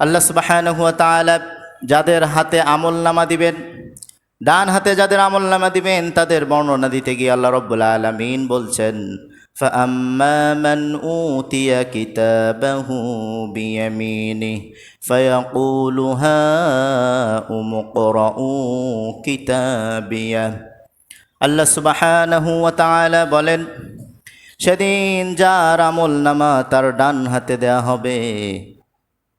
আল্লাহ সুবাহানহু তাআলা যাদের হাতে আমল নামা দিবেন ডান হাতে যাদের আমল নামা দিবেন তাদের বর্ণনা দিতে গিয়ে আল্লাহ রব্বুল আলমিন বলছেন فأما من أوتي كتابه بيمينه فيقول هاؤم اقرءوا كتابيه আল্লাহ সুবাহানহু তাআলা বলেন সেদিন যার আমল নামা তার ডান হাতে দেয়া হবে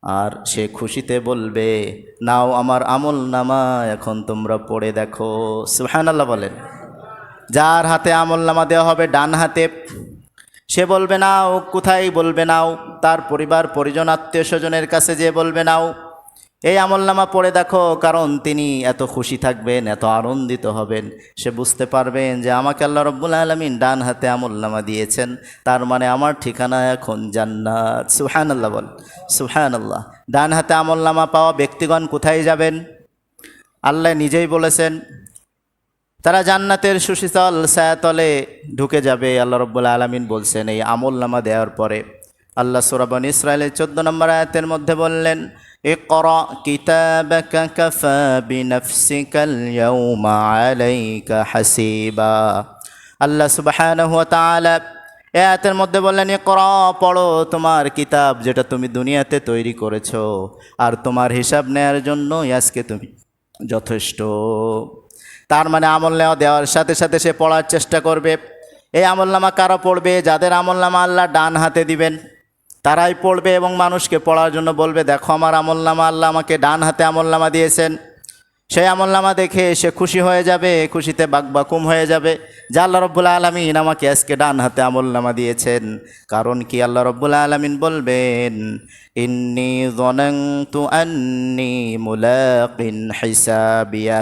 আর সে খুশিতে বলবে, নাও আমার আমল নামা, এখন তোমরা পড়ে দেখো। সুহান আল্লাহ বলেন। যার হাতে আমল নামা দেওয়া হবে ডান হাতে। সে বলবে, নাও, কোথায় বলবে নাও? তার পরিবার, পরিজন আত্মীয় স্বজনের কাছে যে বলবে, নাও। এই আমলনামা পড়ে দেখো, কারণ তিনি এত খুশি থাকবেন, এত আনন্দিত হবেন। সে বুঝতে পারবেন যে আমাকে আল্লাহ রব্বুল আলমিন ডান হাতে আমলনামা দিয়েছেন। তার মানে আমার ঠিকানা এখন জান্নাত। সুহান আল্লাহ বল। সুহান আল্লাহ ডান হাতে আমলনামা পাওয়া ব্যক্তিগণ কোথায় যাবেন? আল্লাহ নিজেই বলেছেন, তারা জান্নাতের সুশীতল সায়াতলে ঢুকে যাবে, আল্লাহ রব্বুল আলমিন বলছেন এই আমলনামা দেওয়ার পরে। আল্লাহ সুরাবান ইসরায়েলের চোদ্দ নম্বর আয়াতের মধ্যে বললেন اقرأ كتابك كفى بنفسك اليوم عليك حسيبا আল্লাহ সুবহানাহু ওয়া তাআলা এ আয়াতের মধ্যে বললেন ইকরা পড়ো তোমার কিতাব যেটা তুমি দুনিয়াতে তৈরি করেছো আর তোমার হিসাব নেয়ার জন্য আজকে তুমি যথেষ্ট তার মানে আমল নেওয়া দেওয়ার সাথে সাথে সে পড়ার চেষ্টা করবে এই আমলনামা কারা পড়বে যাদের আমলনামা আল্লাহ ডান হাতে দিবেন তারাই পড়বে এবং মানুষকে পড়ার জন্য বলবে, দেখো আমার আমলনামা, আল্লাহ আমাকে ডান হাতে আমলনামা দিয়েছেন। সেই আমলনামা দেখে সে খুশি হয়ে যাবে, খুশিতে বাকবাকুম হয়ে যাবে। যে আল্লাহ রব্বুল আলমিন আমাকে আজকে ডান হাতে আমলনামা দিয়েছেন। কারণ কি আল্লাহ রব্বুল আলমিন বলবেন, ইন্নি জনন্তু আন্নি মুলাকিন হিসাবিয়া